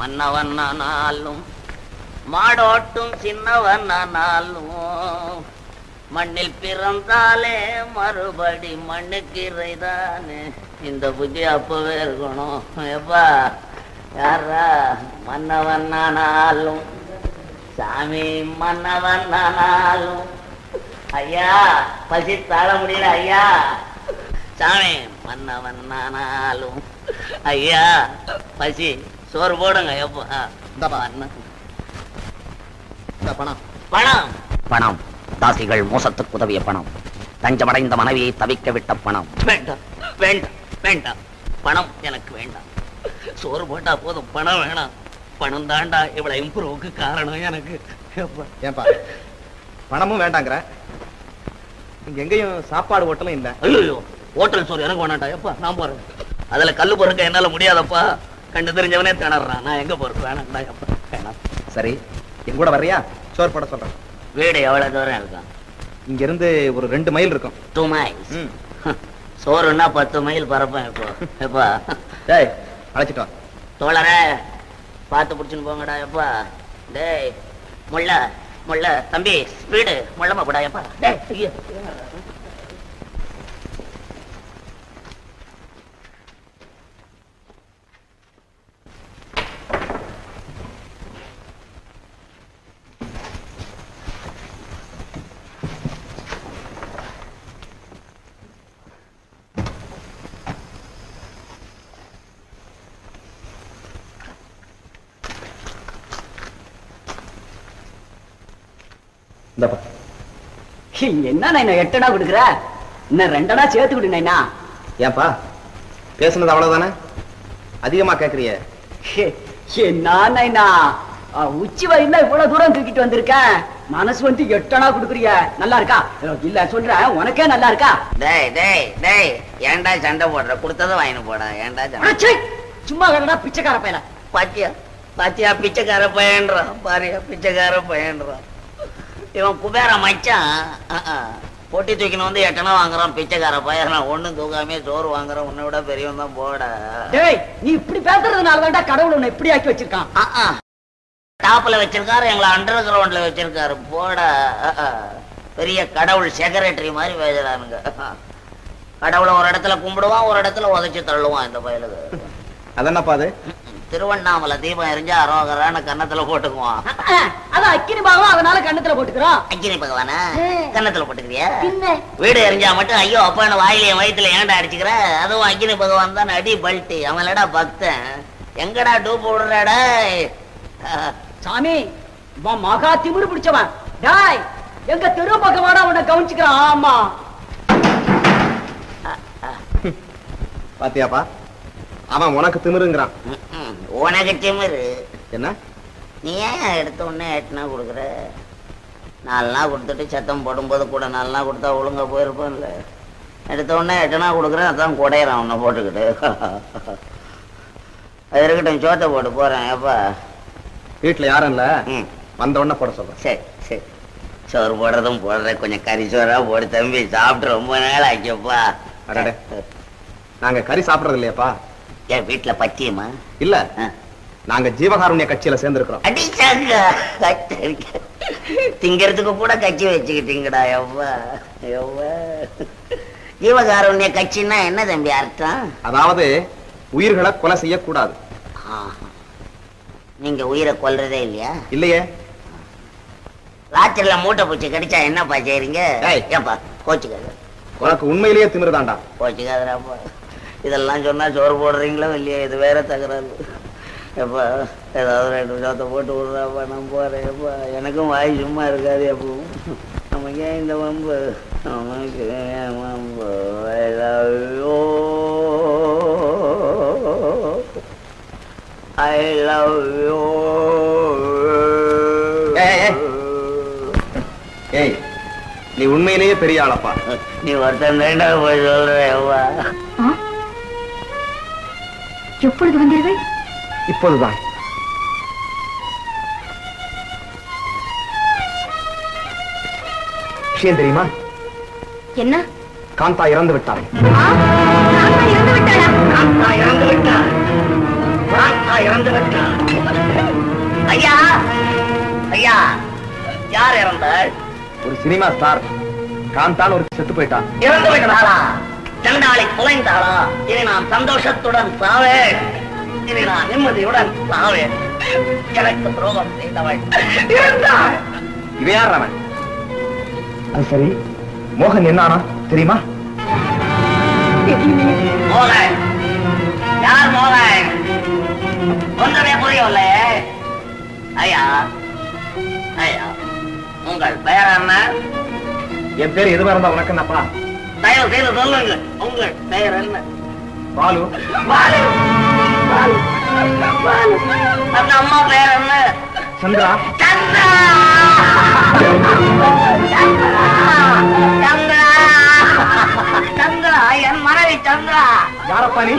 மன்னவனானாலும் மாடோட்டும் சின்னவனானாலும் மண்ணில் பிறந்தாலே மறுபடி மண்ணுக்கிறைதானே இந்த புத்தி அப்பவே இருக்கணும் எப்பா யாரா மன்னவனானாலும் சாமி மன்னவனானாலும் ஐயா பசி தாழ முடியல ஐயா. சாமி மன்னவன் ஐயா பசி சோறு போடுங்க எப்பா? பணம். பணம். பணம். தாசிகள் மோசத்துக்கு உதவிய பணம். தஞ்சமடைந்த மனைவியை தவிக்க விட்ட பணம். வேண்டாம் வேண்டாம் வேண்டாம். பணம் எனக்கு வேண்டாம். சோறு போட்டா போதும். பணம் வேணாம். பணம் தாண்டா இவ்வளவு இம்ப்ரூவுக்கு காரணம் எனக்கு. ஏன்பா? பணமும் வேண்டாங்கிற. இங்க எங்கேயும் சாப்பாடு ஹோட்டலும் இல்ல. ஐயோ ஹோட்டல் சோறு எனக்கு வேணாண்டா எப்பா நான் போறேன். அதுல கல்லு பொறுக்க என்னால முடியாதப்பா. கண்டு தெரிஞ்சவனே திணறான். நான் எங்க போறது? எப்பா? வேணாம். சரி என் கூட வர்றியா? சோறு போட சொல்றேன். வீடு எவ்வளவு தூரம் இருக்கும்? இங்க இருந்து ஒரு ரெண்டு மைல் இருக்கும். Two miles. சோறுன்னா பத்து மைல் பரப்பேன் இப்போ எப்பா? டேய் அழைச்சிட்டு வா. தோழரே பார்த்து பிடிச்சுன்னு போங்கடா எப்பா? டேய் முள்ள முள்ள தம்பி ஸ்பீடு முள்ளமா போடா எப்பா? டேய் என்ன நைனா எட்டனா கொடுக்குற? இன்னும் ரெண்டனா சேர்த்து விடு நைனா ஏன்பா பேசுனது அவ்வளவுதானே? அதிகமா கேக்குறியே. என்ன நைனா உச்சி வரையில இவ்வளவு தூரம் தூக்கிட்டு வந்திருக்கேன் மனசு வந்து எட்டனா கொடுக்குறிய. நல்லா இருக்கா? இல்ல சொல்றேன் உனக்கே நல்லா இருக்கா? டேய் டேய் டேய் ஏன்டா சண்டை போடுற? கொடுத்ததை வாங்கிட்டு போடா ஏன்டா சண்டை அடச்சே, சும்மா கடனா பிச்சைக்கார பையல பாத்தியா? பாத்தியா பிச்சைக்கார பையன்றான் பாரியா பிச்சைக்கார பையன்றான். இவன் குபேர மச்சான். பொட்டி தூக்கின்னு வந்து எட்டனா வாங்குறான் பிச்சைக்கார பையன். நான் ஒண்ணும் தூக்காமே சோறு வாங்குறேன். உன்னை விட பெரியவன் தான் போட. டேய் நீ இப்படி பேசுறதுனால தான்டா கடவுள் உன்னை இப்படி ஆக்கி வச்சிருக்கான். டாப்ல வச்சிருக்காரு எங்களை அண்டர் கிரவுண்ட்ல வச்சிருக்காரு. போட. பெரிய கடவுள் செக்ரட்டரி மாதிரி பேசுறானுங்க. கடவுளை ஒரு இடத்துல கும்பிடுவான் ஒரு இடத்துல உதைச்சு தள்ளுவான் இந்த பயலுக்கு. அதென்னப்பா அது? திருவண்ணாமலை தீபம் எரிஞ்சா அரோகரான கன்னத்துல போட்டுக்குவான் அதான் அக்கினி பாகம் அதனால கண்ணத்துல போட்டுக்கிறோம். அக்கினி பகவானா கன்னத்துல போட்டுக்கிறியா? பின்ன? வீடு எரிஞ்சா மட்டும் ஐயோ அப்பான்னு வாயிலையும் வயித்துல ஏன்டா அடிச்சுக்கிற? அதுவும் அக்கினி பகவான் தான் அடி பல்ட்டி. அவன்லடா பக்தன். எங்கடா டூப் விடுறாடா சாமி மகா திமிரு பிடிச்சவன். டாய் எங்க தெரு பக்கமாடா உன்னை கவனிச்சுக்கிறான் ஆமா. பாத்தியாப்பா அவன் உனக்கு திமிருங்கிறான். உனக்கு திமிரு. என்ன? நீ ஏன் எடுத்த உடனே எட்டுனா கொடுக்குற? நாலு நாள் கொடுத்துட்டு சத்தம் போடும்போது கூட நாலு நாள் கொடுத்தா ஒழுங்கா போயிருப்பான்ல. எடுத்த உடனே எட்டுனா கொடுக்குறேன் அதான் குடையிறான் உன்னை போட்டுக்கிட்டு. அது இருக்கட்டும் சோத்தை போட்டு போறேன் எப்பா வீட்டுல யாரும் இல்ல வந்த உடனே போட சொல்றேன் சரி சரி. சோறு போடுறதும் போடுறேன் கொஞ்சம் கறி சோறா போடு தம்பி சாப்பிட்டு ரொம்ப நாள் ஆச்சப்பா. அடடே. நாங்க கறி சாப்பிடுறது இல்லையாப்பா? என் வீட்டுல பச்சியமா இல்ல. நாங்க ஜீவகாருண்ய கட்சியில சேர்ந்திருக்கிறோம். அடிச்சாங்க திங்கிறதுக்கு கூட கட்சி வச்சுக்கிட்டீங்கடா எவ்வா எவ்வா ஜீவகாருண்ய கட்சின்னா என்ன தம்பி அர்த்தம்? அதாவது உயிர்களை கொலை செய்யக்கூடாது. நீங்க உயிரை கொல்றதே இல்லையா? இல்லையே. ராத்திரில மூட்டை பூச்சி கடிச்சா என்னப்பா செய்றீங்க. ஏப்பா கோச்சுக்காத. உனக்கு உண்மையிலேயே திமிருதான்டா கோச்சுக்காதராப்பா இதெல்லாம் சொன்னா சோறு போடுறீங்களோ இல்லையா இது வேற தகராறு. எப்பா ஏதாவது ரெண்டு விஷயத்த போட்டு விடுறாப்பா நான் போறேன் எப்பா. எனக்கும் வாய் சும்மா இருக்காது எப்பவும். நமக்கு ஏன் இந்த வம்பு? நமக்கு ஏன் வம்பு? you. ஏய், ஏய். ஏய் நீ உண்மையிலேயே பெரிய ஆளப்பா. நீ ஒருத்தன் போய் சொல்ற எப்பா. எப்பொழுது வந்தீர்கள்? இப்போதுதான். விஷயம் தெரியுமா? என்ன? காந்தா இறந்து விட்டாள். ஆ, ராதா இறந்து விட்டாளா? காந்தா இறந்து விட்டாள். காந்தா இறந்து விட்டான் ஐயா! ஐயா யார் இறந்தாள்? ஒரு சினிமா ஸ்டார். காந்தான் ஒரு செத்து போயிட்டான். இறந்து விட்டாளா? சண்டாளி குலைந்தாளா இனி நான் சந்தோஷத்துடன் சாவேன். இனி நான் நிம்மதியுடன் சாவேன். எனக்கு துரோகம் செய்தவள். யார் அவன்? அது சரி. மோகன் என்னானா? தெரியுமா? மோகன். யார் மோகன்? ஒன்றுமே புரியவில்லை. ஐயா ஐயா உங்கள் பெயர் என்ன? என் பேர் எதுவா இருந்தா உனக்கு என்னப்பா தயவு செய்து சொல்லுங்க. உங்கள் பெயர் என்ன? பாலு. பாலு. பாலு. அந்த அம்மா பெயர் என்ன? சந்திரா. சந்திரா. சந்திரா. சந்திரா. என் மனைவி சந்திரா. யாரப்பா நீ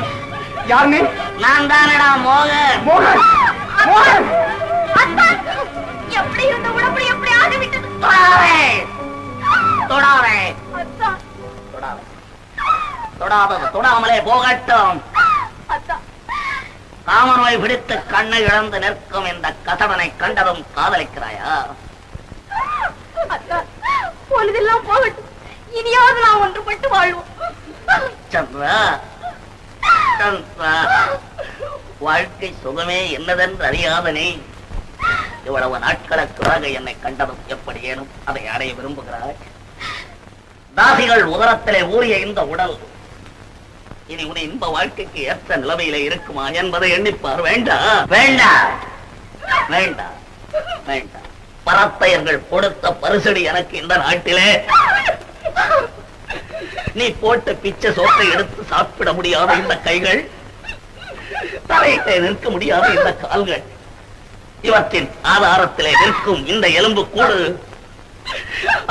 யார் நீ நான் தானடா மோகன். மோகன். மோகன். எப்படி இருந்த உடம்பு எப்படி ஆகிவிட்டது? தொடாதே. தொடாதது தொடாமலே போகட்டும். காமநோய் பிடித்து கண்ணை இழந்து நிற்கும் இந்த கசடனை கண்டதும் காதலிக்கிறாயா? பொழுதெல்லாம் போகட்டும். இனியாவது நான் ஒன்றுபட்டு வாழ்வோம். சந்திரா சந்திரா வாழ்க்கை சுகமே என்னதென்று அறியாத நீ இவ்வளவு நாட்களுக்காக என்னை கண்டதும் எப்படி ஏனும் அதை அடைய விரும்புகிறாய்? தாசிகள் உதரத்திலே ஊறிய இந்த உடல் இனி உன் இன்ப வாழ்க்கைக்கு ஏற்ற நிலைமையிலே இருக்குமா என்பதை எண்ணிப்பார். வேண்டாம் வேண்டாம் வேண்டாம் வேண்டாம் பரத்தையர்கள் கொடுத்த பரிசடி எனக்கு இந்த நாட்டிலே. நீ போட்ட பிச்சை சோத்தை எடுத்து சாப்பிட முடியாத இந்த கைகள். தலையிட்டே நிற்க முடியாத இந்த கால்கள். இவற்றின் ஆதாரத்திலே நிற்கும் இந்த எலும்பு கூடு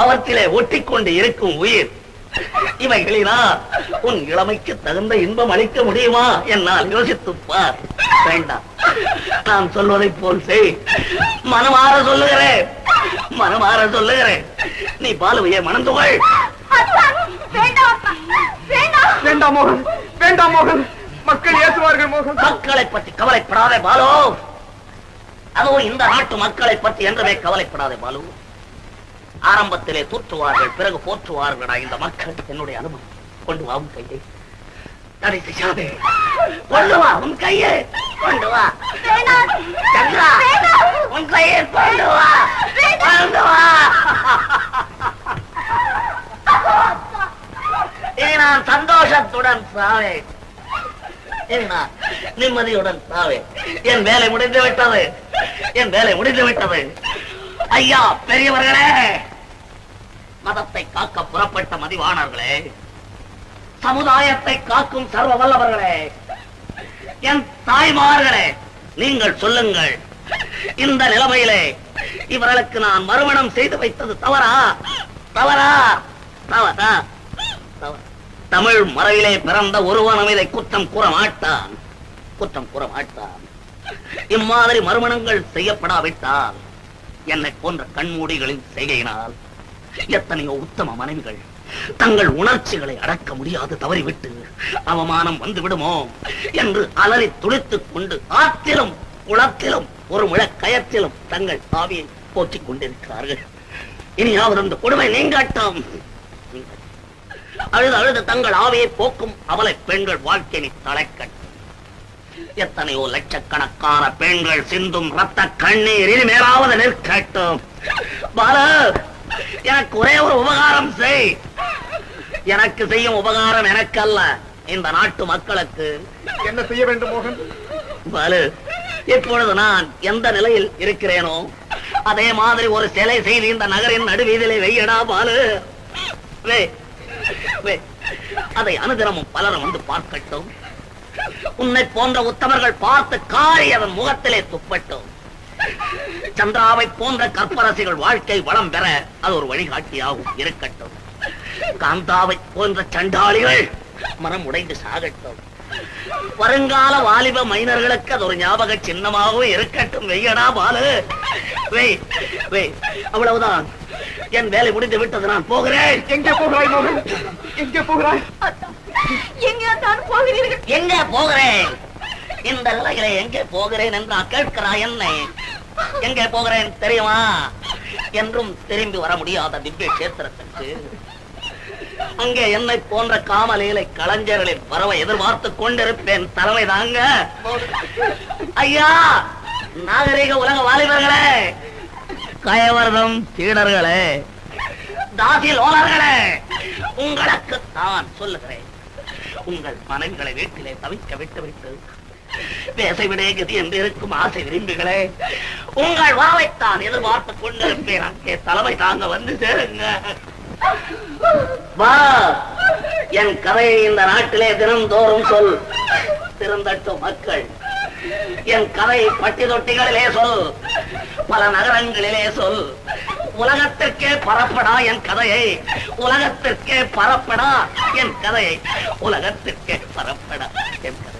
அவற்றிலே ஒட்டிக்கொண்டு இருக்கும் உயிர். இவைகளினா உன் இளமைக்கு தகுந்த இன்பம் அளிக்க முடியுமா? என்னால் யோசித்துப் பார். வேண்டாம். நான் சொல்வதைப் போல் செய். மனமாற சொல்லுகிறேன். மனமாற சொல்லுகிறேன். நீ பாலுவையே மணந்து கொள் வேண்டாம் அப்பா, வேண்டாம். வேண்டாம் மோகன். வேண்டாம் மோகன். மக்கள் ஏசுவார்கள் மோகன். மக்களை பற்றி கவலைப்படாதே பாலு. அதுவும் இந்த நாட்டு மக்களை பற்றி என்றுமே கவலைப்படாதே பாலு. ஆரம்பத்திலே தூற்றுவார்கள் பிறகு போற்றுவார்களா இந்த மக்கள்? என்னுடைய அனுமதி கொண்டு வா உன் கையை. கொண்டு வா உன் கையை. கொண்டு வா. சந்திரா உன் கையை கொண்டு வா. கொண்டு வா. இனி நான் சந்தோஷத்துடன் சாவேன். இனி நான் நிம்மதியுடன் சாவேன். என் வேலை முடிந்து விட்டது. என் வேலை முடிந்து விட்டது. ஐயா பெரியவர்களே! மதத்தை காக்க புறப்பட்ட மதிவாணர்களே சமுதாயத்தை காக்கும் சர்வ வல்லவர்களே என் தாய்மார்களே நீங்கள் சொல்லுங்கள் இந்த நிலைமையிலே இவர்களுக்கு நான் மறுமணம் செய்து வைத்தது தவறா? தவறா? தவறா தமிழ் மறையிலே பிறந்த ஒருவனும் இதை குற்றம் கூற மாட்டான். குற்றம் கூற மாட்டான். இம்மாதிரி மறுமணங்கள் செய்யப்படாவிட்டால் என்னை போன்ற கண்மூடிகளின் செய்கையினால் எத்தனையோ உத்தம மனைவிகள். தங்கள் உணர்ச்சிகளை அடக்க முடியாது தவறிவிட்டு அவமானம் வந்துவிடுமோ என்று அலறி துடித்துக் கொண்டு ஆற்றிலும் குளத்திலும் ஒரு முழக்கயத்திலும் தங்கள் ஆவியை போற்றிக் கொண்டிருக்கிறார்கள். இனியாவது அந்த கொடுமை நீங்கட்டும். அழுது அழுது தங்கள் ஆவியை போக்கும் அவலை பெண்கள் வாழ்க்கையை தலைக்கட்டும் எத்தனையோ லட்சக்கணக்கான பெண்கள் சிந்தும் ரத்த கண்ணீர் இனிமேலாவது நிற்கட்டும். பாலா எனக்கு ஒரே ஒரு உபகாரம் செய். எனக்கு செய்யும் உபகாரம் எனக்கல்ல. இந்த நாட்டு மக்களுக்கு. என்ன செய்ய வேண்டும் மோகன்? பாலு இப்பொழுது நான் எந்த நிலையில் இருக்கிறேனோ அதே மாதிரி ஒரு சிலை செய்து இந்த நகரின் நடுவீதிலே வெய்யடா பாலு. வே வே அதை அனுதினமும் பலரும் வந்து பார்க்கட்டும். உன்னை போன்ற உத்தமர்கள் பார்த்து காரி அதன் முகத்திலே துப்பட்டும். சந்திராவை போன்ற கற்பரசிகள் வாழ்க்கை வளம் பெற அது ஒரு வழிகாட்டியாகும். இருக்கட்டும். காந்தாவை போன்ற சண்டாளிகள் மனம் உடைந்து சாகட்டும். வருங்கால வாலிப மைனர்களுக்கு அது ஒரு ஞாபக சின்னமாகவும் இருக்கட்டும். வெய்யடா பாலு. வெய் வெய் அவ்வளவுதான். என் வேலை முடிந்து விட்டது நான் போகிறேன். எங்கே போகிறாய் மோகன்? எங்கே போகிறாய்? எங்கே தான் போகிறீர்கள்? எங்க போகிறேன்? இந்த நிலையில எங்கே போகிறேன் என்றா கேட்கிறாய் என்னை. எங்கே போகிறேன் தெரியுமா? என்றும் திரும்பி வர முடியாத திவ்ய கஷேத்திரத்துக்கு அங்கே என்னை போன்ற காமலீலை கலைஞர்களின் வரவை எதிர்பார்த்து கொண்டிருப்பேன் தலைமை தாங்க. ஐயா நாகரிக உலக வாலிபர்களே கயவர்தம் சீடர்களே தாசி லோலர்களே உங்களுக்கு தான் சொல்லுகிறேன். உங்கள் மனங்களை வீட்டிலே தவிக்க விட்டு விட்டு பேசவிடே கதி என்று இருக்கும் ஆசை விரும்புகளே. உங்கள் வாவைத்தான் எதிர்பார்த்து கொண்டிருப்பேன். அங்கே தலைமை தாங்க வந்து சேருங்க. வா என் கதையை இந்த நாட்டிலே தினம்தோறும் சொல். திருந்தட்டும் மக்கள் என் கதை பட்டி தொட்டிகளிலே சொல். பல நகரங்களிலே சொல். உலகத்திற்கே பரப்படா என் கதையை. உலகத்திற்கே பரப்படா என் கதையை. உலகத்திற்கே பரப்படா என் கதை